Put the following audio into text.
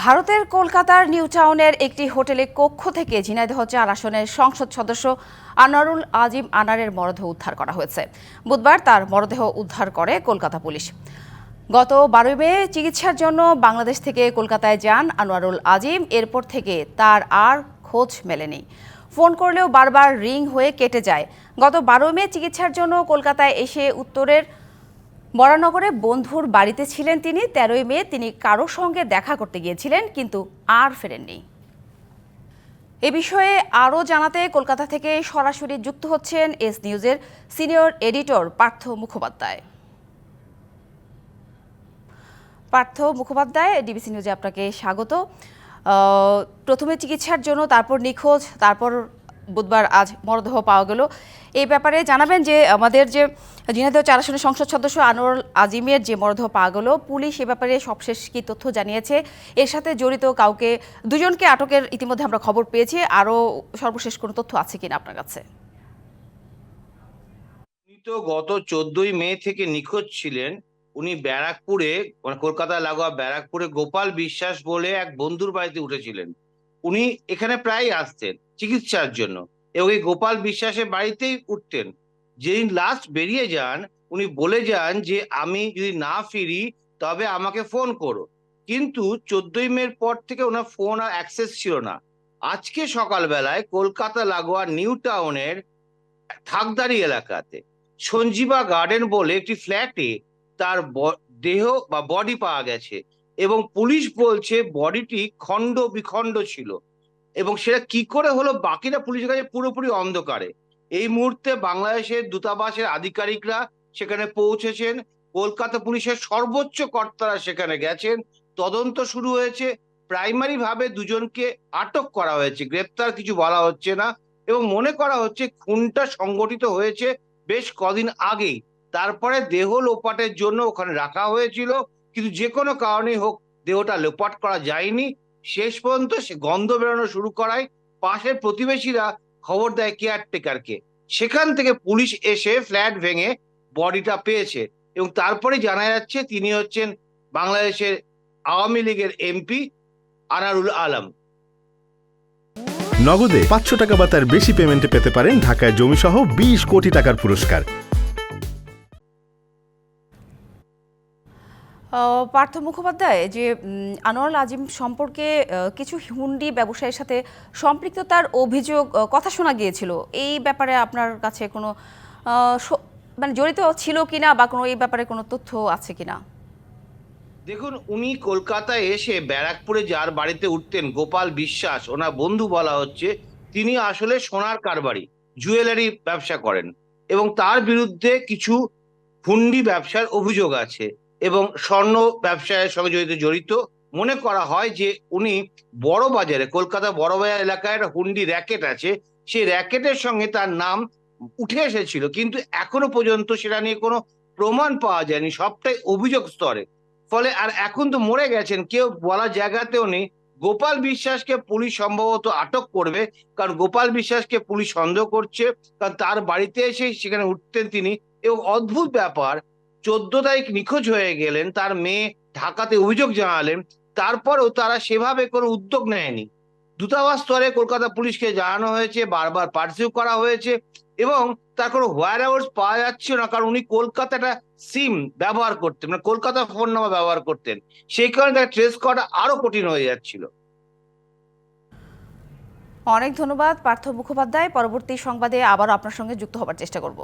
ভারতের কলকাতার নিউ টাউনের একটি হোটেলে কক্ষ থেকে ঝিনাইদহ চার আসনের সংসদ সদস্য আনারুল আজিম আনারের মরদেহ উদ্ধার করা হয়েছে। বুধবার তার মরদেহ উদ্ধার করে কলকাতা পুলিশ। গত বারোই মে চিকিৎসার জন্য বাংলাদেশ থেকে কলকাতায় যান আনোয়ারুল আজিম। এরপর থেকে তার আর খোঁজ মেলেনি। ফোন করলেও বারবার রিং হয়ে কেটে যায়। গত বারো মে চিকিৎসার জন্য কলকাতায় এসে উত্তরের বরানগরে বন্ধুর বাড়িতে ছিলেন তিনি, তেরোই মে তিনি কারোর সঙ্গে দেখা করতে গিয়েছিলেন, কিন্তু আর ফেরেননি। এ বিষয়ে আরও জানাতে কলকাতা থেকে সরাসরি যুক্ত হচ্ছেন এস নিউজের senior editor Partha Mukhopadhyay. Partha Mukhopadhyay, DBC নিউজে আপনাকে স্বাগত। প্রথমে চিকিৎসার জন্য, তারপর নিখোঁজ, তারপর বুধবার আজ মরদেহ পাওয়া গেল। এই ব্যাপারে জানাবেন যে, আমাদের যে ঝিনাইদহ চার সংসদ সদস্য আনোয়ার আজিমের যে মরদেহ পাওয়া গেল, পুলিশ এ ব্যাপারে সবশেষ কি তথ্য জানিয়েছে? এর সাথে জড়িত কাউকে, দুজনকে আটকের ইতিমধ্যে আমরা খবর পেয়েছি। আরও সর্বশেষ কোনো তথ্য আছে কিনা আপনার কাছে? তো গত চোদ্দই মে থেকে নিখোঁজ ছিলেন। উনি ব্যারাকপুরে মানে কলকাতা লাগোয়া ব্যারাকপুরে গোপাল বিশ্বাস বলে এক বন্ধুর বাড়িতে উঠেছিলেন। উনি এখানে প্রায় আসতেন। চিকিৎসার জন্য। এবং এই গোপাল বিশ্বাসের বাড়িতেই উঠতেন। যেদিন লাস্ট বেরিয়ে যান, উনি বলে যান যে, আমি যদি না ফিরি, তবে আমাকে ফোন করো। কিন্তু চোদ্দই মের পর থেকে ওনার ফোন আর অ্যাক্সেস ছিল না। আজকে সকালবেলায় কলকাতা লাগোয়া নিউ টাউনের থাকদারি এলাকাতে সঞ্জীবা গার্ডেন বলে একটি ফ্ল্যাটে তার দেহ বা বডি পাওয়া গেছে। এবং পুলিশ বলছে বডিটি খণ্ড বিখণ্ড ছিল। এবং সেটা কি করে হলো বাকিরা পুলিশের কাছে পুরোপুরি অন্ধকারে। এই মুহূর্তে বাংলাদেশের দূতাবাসের আধিকারিকরা সেখানে পৌঁছেছেন, কলকাতা পুলিশের সর্বোচ্চ কর্তারা সেখানে গেছেন, তদন্ত শুরু হয়েছে, প্রাইমারি ভাবে দুজনকে আটক করা হয়েছে, গ্রেপ্তার কিছু বলা হচ্ছে না এবং মনে করা হচ্ছে খুনটা সংগঠিত হয়েছে বেশ কদিন আগেই। তারপরে দেহ লোপাটের জন্য ওখানে রাখা হয়েছিল, কিন্তু যে কোনো কারণেই হোক দেহটা লোপাট করা যায়নি। শেষ পর্যন্ত সে গন্ধ বেরোনো শুরু করায় পাশের প্রতিবেশীরা খবর দেয় কেয়ারটেকারকে সেখান থেকে পুলিশ এসে ফ্ল্যাট ভেঙে বডিটা পেয়েছে এবং তারপরে জানা যাচ্ছে তিনি হচ্ছেন বাংলাদেশের আওয়ামী লীগের এমপি আনারুল আলম। নগদে পাঁচশো টাকা বা তার বেশি পেমেন্টে পেতে পারেন ঢাকায় জমিসহ বিশ কোটি টাকার পুরস্কার। পার্থ মুখোপাধ্যায় যে উম, আনোয়ারুল আজিম সম্পর্কে কিছু হুন্ডি ব্যবসায়ীর সাথে সম্পৃক্ততার অভিযোগ কথা শোনা গিয়েছিল। এই ব্যাপারে আপনার কাছে কোনো মানে জড়িত ছিল কিনা বা কোনো এই ব্যাপারে কোনো তথ্য আছে কিনা? দেখুন উনি কলকাতায় এসে ব্যারাকপুরে যার বাড়িতে উঠতেন গোপাল বিশ্বাস ওনার বন্ধু বলা হচ্ছে তিনি আসলে সোনার কারবারি জুয়েলারি ব্যবসা করেন। এবং তার বিরুদ্ধে কিছু হুন্ডি ব্যবসার অভিযোগ আছে। এবং স্বর্ণ ব্যবসায়ের সঙ্গে জড়িত জড়িত। মনে করা হয় যে উনি বড় বাজারে, কলকাতা বড় বাজার এলাকায় একটা হুন্ডি র্যাকেট আছে। সেই র্যাকেটের সঙ্গে তার নাম উঠে এসেছিল, কিন্তু এখনও পর্যন্ত সেটা নিয়ে কোনো প্রমাণ পাওয়া যায়নি, সবটাই অভিযোগ স্তরে। ফলে আর এখন তো মরে গেছেন, কেউ বলার জায়গাতেও নেই। গোপাল বিশ্বাসকে পুলিশ সম্ভবত আটক করবে, কারণ গোপাল বিশ্বাসকে পুলিশ সন্দেহ করছে, কারণ তার বাড়িতে এসে সেখানে উঠতেন তিনি। এবং অদ্ভুত ব্যাপার চোদ্দ তারিখ নিখোঁজ হয়ে গেলেন, তার মেয়ে ঢাকাতে অভিযোগ জানালেন, তারপরেও তারা সেভাবে কোনো উদ্যোগ নেয়নি। দূতাবাস স্তরে কলকাতা পুলিশকে জানানো হয়েছে, বারবার পার্সিউ করা হয়েছে এবং তার কোনো হোয়ার আওয়ার্স পাওয়া যাচ্ছে না, কারণ উনি কলকাতাটা সিম ব্যবহার করতেন মানে কলকাতা ফোন নাম্বার ব্যবহার করতেন। সেই কারণে তাকে ট্রেস করাটা আরও কঠিন হয়ে যাচ্ছিল। অনেক ধন্যবাদ, পার্থ মুখোপাধ্যায়। পরবর্তী সংবাদে আবার আপনার সঙ্গে যুক্ত হবার চেষ্টা করব।